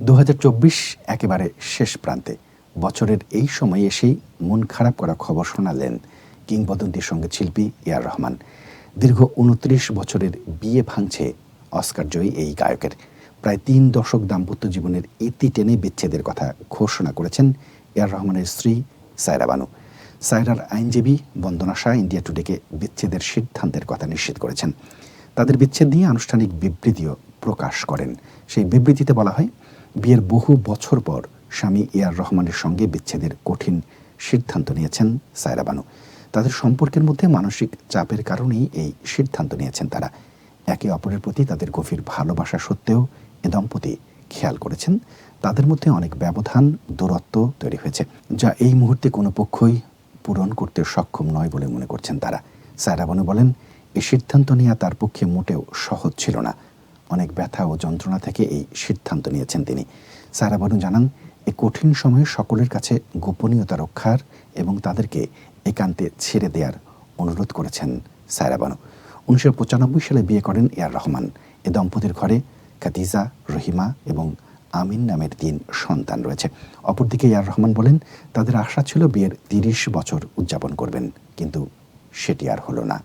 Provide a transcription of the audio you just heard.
দু হাজার চব্বিশ একেবারে শেষ প্রান্তে। বছরের এই সময় এসেই মন খারাপ করা খবর শোনালেন কিংবদন্তি সংগীত শিল্পী এয়ার রহমান। দীর্ঘ উনত্রিশ বছরের বিয়ে ভাঙছে অস্কার জয়ী এই গায়কের। প্রায় তিন দশক দাম্পত্য জীবনের ইতি টেনে বিচ্ছেদের কথা ঘোষণা করেছেন এয়ার রহমানের স্ত্রী সায়রা বানু। সায়রার আইনজীবী বন্দনা শাহ ইন্ডিয়া টুডেকে বিচ্ছেদের সিদ্ধান্তের কথা নিশ্চিত করেছেন। তাদের বিচ্ছেদ নিয়ে আনুষ্ঠানিক বিবৃতিও প্রকাশ করেন। সেই বিবৃতিতে বলা হয় বিয়ের বহু বছর পর স্বামী এয়ার রহমানের সঙ্গে বিচ্ছেদের কঠিন সিদ্ধান্ত নিয়েছেন সায়রা বানু। তাদের সম্পর্কের মধ্যে মানসিক চাপের কারণেই এই সিদ্ধান্ত নিয়েছেন তারা। একে অপরের প্রতি তাদের গভীর ভালোবাসা সত্ত্বেও এ দম্পতি খেয়াল করেছেন। তাদের মধ্যে অনেক ব্যবধান, দূরত্ব তৈরি হয়েছে, যা এই মুহূর্তে কোনো পক্ষই পূরণ করতে সক্ষম নয় বলে মনে করছেন তারা। সায়রা বানু বলেন এই সিদ্ধান্ত নেওয়া তার পক্ষে মোটেও সহজ ছিল না। অনেক ব্যথা ও যন্ত্রণা থেকে এই সিদ্ধান্ত নিয়েছেন তিনি। সায়রা বানু জানান, এ কঠিন সময়ে সকলের কাছে গোপনীয়তা রক্ষার এবং তাদেরকে একান্তে ছেড়ে দেওয়ার অনুরোধ করেছেন সায়রা বানু। উনিশশো পঁচানব্বই সালে বিয়ে করেন এয়ার রহমান। এ দম্পতির ঘরে খাদিজা, রহিমা এবং আমিন নামের তিন সন্তান রয়েছে। অপরদিকে ইয়ার রহমান বলেন, তাদের আশা ছিল বিয়ের তিরিশ বছর উদযাপন করবেন, কিন্তু সেটি আর হলো না।